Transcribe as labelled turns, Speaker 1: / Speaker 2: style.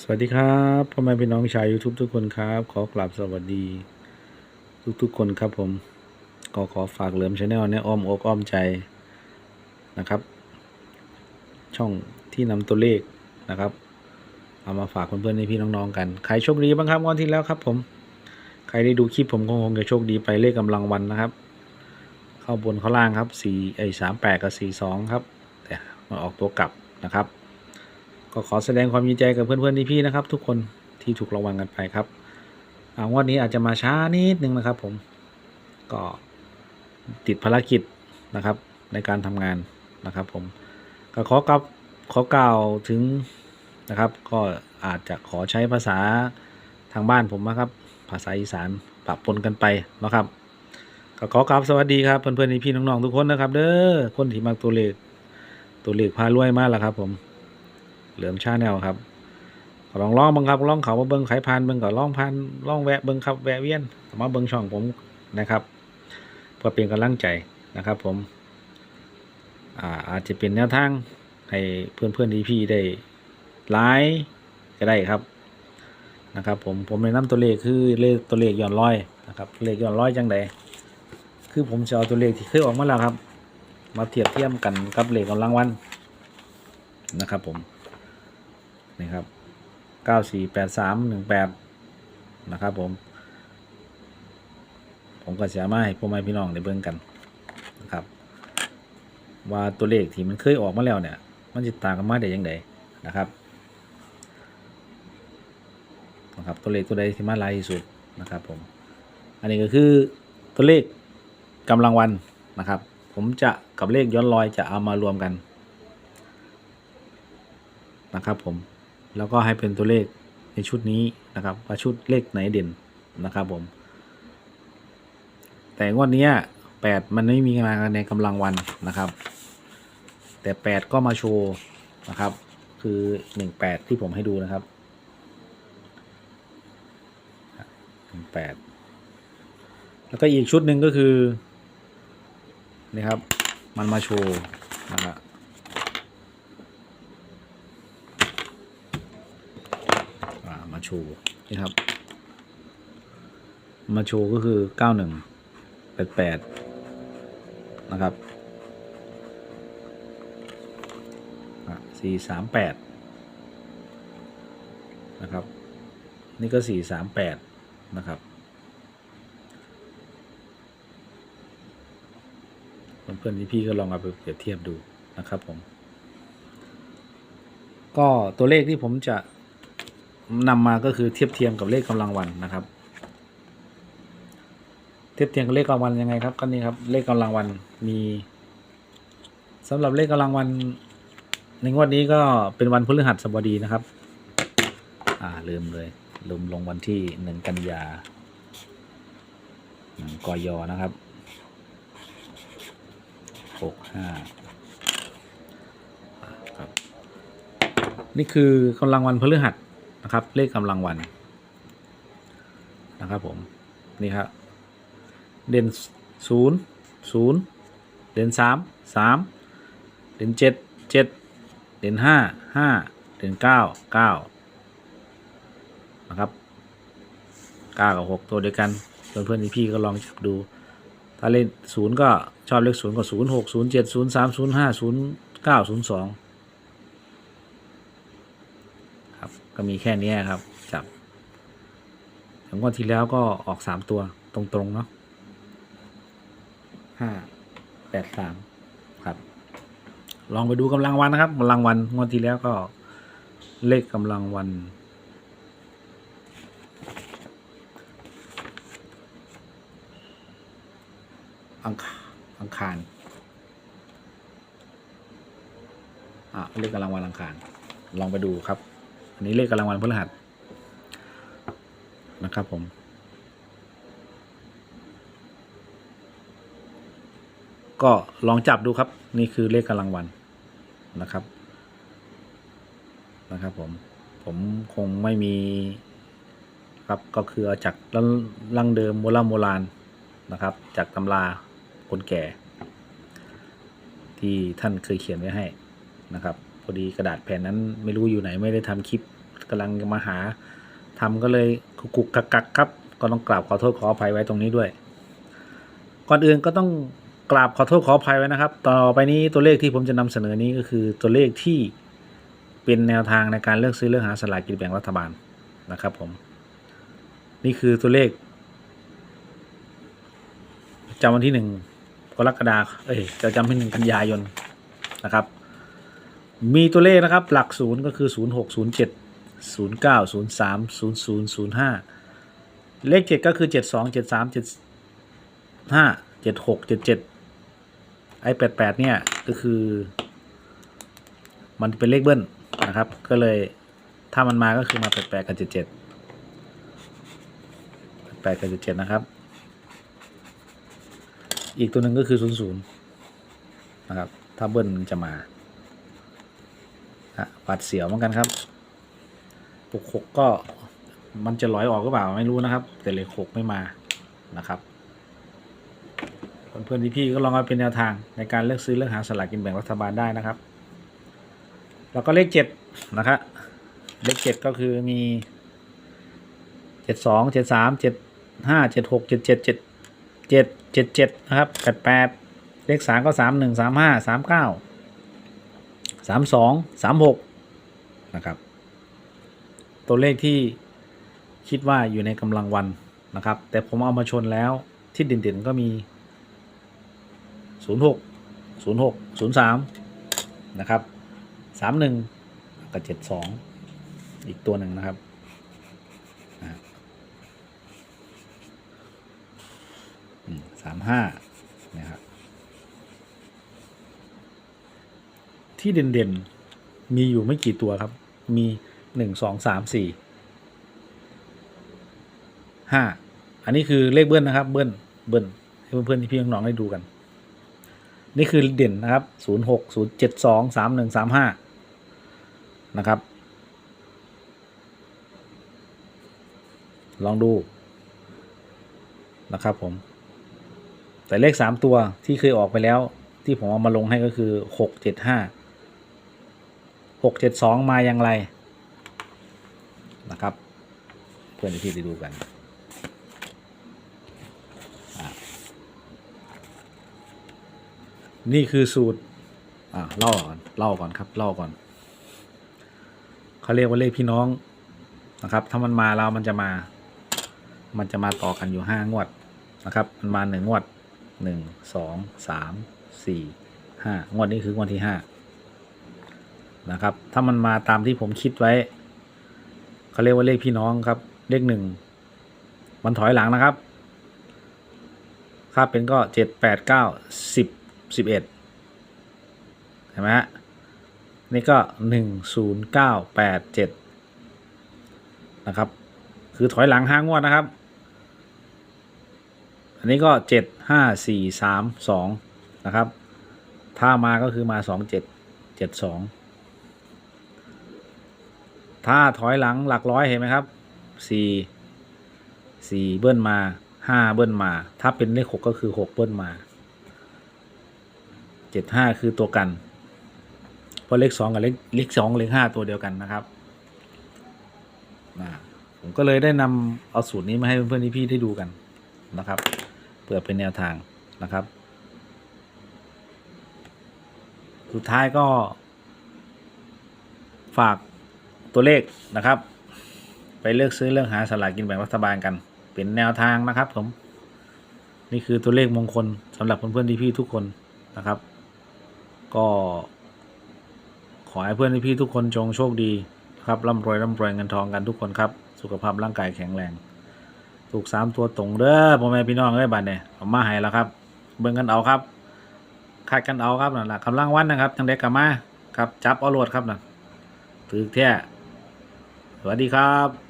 Speaker 1: สวัสดีครับพ่อแม่พี่น้องชาว YouTube ทุกคนครับ ขอกราบสวัสดี ทุกๆคนครับผม ก็ขอฝากเหลิมชาแนลในอ้อมอกอ้อมใจนะครับ ช่องที่นำตัวเลขนะครับ เอามาฝากเพื่อนๆในพี่น้องๆกัน ใครโชคดีบ้างครับงวันที่แล้วครับ ผม ใครได้ดูคลิปผมก็คงจะโชคดีไปเลขกำลังวันนะครับ เข้าบนเข้าล่างครับสี่ไอ้สามแปดกับสี่สองครับแต่มาออกตัวกลับนะครับ ก็ขอแสดงความยินดีกับเพื่อนๆพี่ๆนะครับ ทุกคนที่ถูกรางวัลกันไปครับอ่างวดนี้อาจจะมาช้านิดนึงนะครับ ผมก็ติดภารกิจนะครับ ในการทำงานนะครับผมก็ขอกลับขอกล่าวถึงนะครับ ก็อาจจะขอใช้ภาษาทางบ้านผมนะครับ ภาษาอีสานปะปนกันไปนะครับก็ขอกราบสวัสดีครับเพื่อนๆพี่ๆน้องๆทุกคนนะครับ เด้อคนที่มักตัวเลขตัวเลขพารวยมากแล้วครับผม เหลือมชาแนลครับลองลองบังครับลองเขามาเบิ้งไขพานเบิ้งก็ลองพานลองแวะเบิ้งครับแวะเวียนมาเบิ้งช่องผมนะครับเพื่อเป็นกำลังใจนะครับ ผมอาอาจจะเป็นแนวทางให้เพื่อนเพื่อนดีพี่ได้ไลฟ์ก็ได้ครับนะครับ ผมผมในน้ำตัวเลขคือเลขตัวเลขย้อนร้อยนะครับเลขย้อนร้อยจังใดคือผมจะเอาตัวเลขที่เคยออกมาแล้วครับ มาเทียบเทียมกันกับเลขกำลังวันนะครับผม นี่ครับเก้าสี่แปดสามหนึ่งแปดนะครับผม ผมก็จะมาให้พ่อแม่พี่น้องได้เบิ่งกันนะครับ ว่าตัวเลขที่มันเคยออกมาแล้วเนี่ย มันจะต่างกันมาได้ยังไงนะครับนะครับตัวเลขตัวใดที่มาลายที่สุดนะครับผม อันนี้ก็คือตัวเลขกำลังวันนะครับ ผมจะกับเลขย้อนรอยจะเอามารวมกันนะครับผม แล้วก็ให้เป็นตัวเลขในชุดนี้นะครับว่าชุดเลขไหนเด่นนะครับผม แต่งวดนี้แปดมันไม่มีมาในกำลังวันนะครับ แต่แปดก็มาโชว์นะครับ คือหนึ่งแปดที่ผมให้ดูนะครับหนึ่งแปดแล้วก็อีกชุดหนึ่งก็คือนี่ครับ มันมาโชว์นะครับ อ่ามา โชว์นี่ครับ มาโชว์ก็คือเก้าหนึ่งแปดแปดนะครับสี่สามแปดนะครับ นี่ก็สี่สามแปดนะครับเพื่อนๆพี่ๆก็ลองเอาไปเปรียบเทียบดูนะครับผม ก็ตัวเลขที่ผมจะ นำมาก็คือเทียบเทียมกับเลขกำลังวันนะครับ เทียบเทียมกับเลขกำลังวันยังไงครับก็นี่ครับเลขกำลังวันมีสำหรับเลขกำลังวันในงวดนี้ก็เป็นวันพฤหัสบดีนะครับ อ่าลืมเลยลืมลงวันที่หนึ่งกันยาหนึ่งกยนะครับหกห้าครับ นี่คือกำลังวันพฤหัส นะครับ เลขกำลังวันนะครับผมนี่ครับเด่นศูนย์ศูนย์เด่นสามสามเด่นเจ็ดเจ็ดเด่นห้าห้าเด่นเก้าเก้านะครับเก้ากับหกตัวเดียวกันเพื่อนเพื่อนพี่ก็ลองจับดูถ้าเล่นศูนย์ก็ชอบเลขศูนย์ก็ศูนย์หกศูนย์เจ็ดศูนย์สามศูนย์ห้าศูนย์เก้าศูนย์สอง ครับ ก็มีแค่นี้ครับ จับงวันที่แล้วก็ออกสามตัวตรงๆเนาะห้าแปดสามครับ ลองไปดูกำลังวันนะครับกำลังวันงวดที่แล้วก็เลขกำลังวัน อังคาอังคารอะเลขกำลังวันอังคาร ลองไปดูครับ อันนี้เลขกำลังวันพฤหัสนะครับผมก็ลองจับดูครับ นี่คือเลขกำลังวันนะครับนะครับผมผมคงไม่มีครับก็คือเอาจากลังเดิมโบราณโบราณนะครับ จากตำราคนแก่ ที่ท่านเคยเขียนไว้ให้นะครับ พอดีกระดาษแผ่นนั้นไม่รู้อยู่ไหนไม่ได้ทำคลิปกำลังมาหาทำก็เลยกุกกักกักครับ ก็ต้องกราบขอโทษขออภัยไว้ตรงนี้ด้วย ก่อนอื่นก็ต้องกราบขอโทษขออภัยไว้นะครับ ต่อไปนี้ตัวเลขที่ผมจะนำเสนอนี้ก็คือตัวเลขที่เป็นแนวทางในการเลือกซื้อเลือกหาสลากกินแบ่งรัฐบาลนะครับผม นี่คือตัวเลขจำวันที่หนึ่งกรกฎาคมเอ้ยประจำวันหนึ่งกันยายนนะครับ มีตัวเลขนะครับ หลักศูนย์ก็คือศูนย์หกศูนย์เจ็ดศูนย์เก้าศูนย์สามศูนย์ศูนย์ศูนย์ห้าเลขเจ็ดก็คือเจ็ดสองเจ็ดสามเจ็ดห้าเจ็ดหกเจ็ดเจ็ดไอ้แปดแปดเนี่ย ก็คือ มันเป็นเลขเบิ้ลนะครับ ก็เลยถ้ามันมาก็คือมาแปดแปดกับเจ็ดเจ็ดแปดกับเจ็ดเจ็ดนะครับ อีกตัวหนึ่งก็คือศูนย์ศูนย์นะครับ ถ้าเบิ้ลจะมา ปัดเสียวเหมือนกันครับหกหกก็มันจะลอยออกหรือเปล่าไม่รู้นะครับ แต่เลขหกไม่มานะครับ เพื่อนๆพี่ๆก็ลองเอาเป็นแนวทางในการเลือกซื้อเลือกหาสลากกินแบ่งรัฐบาลได้นะครับ แล้วก็เลขเจ็ดนะครับเลขเจ็ดก็คือมีเจ็ดสองเจ็ดสามเจ็ดห้าเจ็ดหกเจ็ดเจ็ดเจ็ดเจ็ดเจ็ดเจ็ดนะครับแปดแปดเลขสามก็สามหนึ่งสามห้าสามเก้า สามสองสามหกนะครับ ตัวเลขที่คิดว่าอยู่ในกำลังวันนะครับ แต่ผมเอามาชนแล้วที่เด่นๆก็มี 06 06 03 นะครับ 31 กับ 72 อีกตัวหนึ่งนะครับ 35 ที่เด่นๆ มีอยู่ไม่กี่ตัวครับ มีหนึ่งสองสามสี่ห้าอันนี้คือเลขเบิ้ลนะครับ เบิ้ลเบิ้ลให้เพื่อนๆที่พี่น้องๆได้ดูกัน นี่คือเด่นนะครับศูนย์หกศูนย์เจ็ดสองสามหนึ่งสามห้านะครับ ลองดูนะครับผม แต่เลขสามตัวที่เคยออกไปแล้วที่ผมเอามาลงให้ก็คือหกเจ็ดห้า หกเจ็ดสองมาอย่างไรนะครับ เพื่อนที่ได้ดูกันนี่คือสูตรอ่าเล่าก่อนเล่าก่อนครับเล่าก่อนเขาเรียกว่าเลขพี่น้องนะครับ ถ้ามันมาแล้วมันจะมา มันจะมาต่อกันอยู่ห้างวดนะครับ มันมาหนึ่งงวดหนึ่งสองสามสี่ห้างวดนี้คืองวดที่ห้า นะครับ ถ้ามันมาตามที่ผมคิดไว้เขาเรียกว่าเลขพี่น้องครับ เลขหนึ่งมันถอยหลังนะครับค่าเป็นก็เจ็ดแปดเก้าสิบสิบเอ็ดเห็นไหมฮะนี่ก็หนึ่งศูนย์เก้าแปดเจ็ดนะครับ คือถอยหลังห้างวดนะครับ อันนี้ก็เจ็ดห้าสี่สามสองนะครับ ถ้ามาก็คือมาสองเจ็ดเจ็ดสอง ถ้าถอยหลังหลักร้อยเห็นไหมครับสี่สี่เบิ้ลมาห้าเบิ้ลมา ถ้าเป็นเลขหกก็คือหกเบิ้ลมาเจ็ดห้าคือตัวกัน เพราะเลขสองกับเลขเลขสองเลขห้าตัวเดียวกันนะครับนะผมก็เลยได้นำเอาสูตรนี้มาให้เพื่อนๆพี่ๆได้ดูกันนะครับเพื่อเป็นแนวทางนะครับ สุดท้ายก็ ฝาก ตัวเลขนะครับ ไปเลือกซื้อเลือกหาสลากกินแบ่งรัฐบาลกัน เป็นแนวทางนะครับผม นี่คือตัวเลขมงคลสำหรับเพื่อนๆที่พี่ทุกคนนะครับ ก็ขอให้เพื่อนที่พี่ทุกคนจงโชคดีครับร่ำรวยร่ำรวยเงินทองกันทุกคนครับ สุขภาพร่างกายแข็งแรง ถูกสามตัวตรงเด้อพ่อแม่พี่น้องเอ้ยบัดเนี่ยเอามาให้แล้วครับ เบิ่งกันเอาครับคาดกันเอาครับนั่นแหละกำลังวันนะครับจังเด็กกับมาครับ จับเอาโลดครับนั่นถือแท้ สวัสดีครับ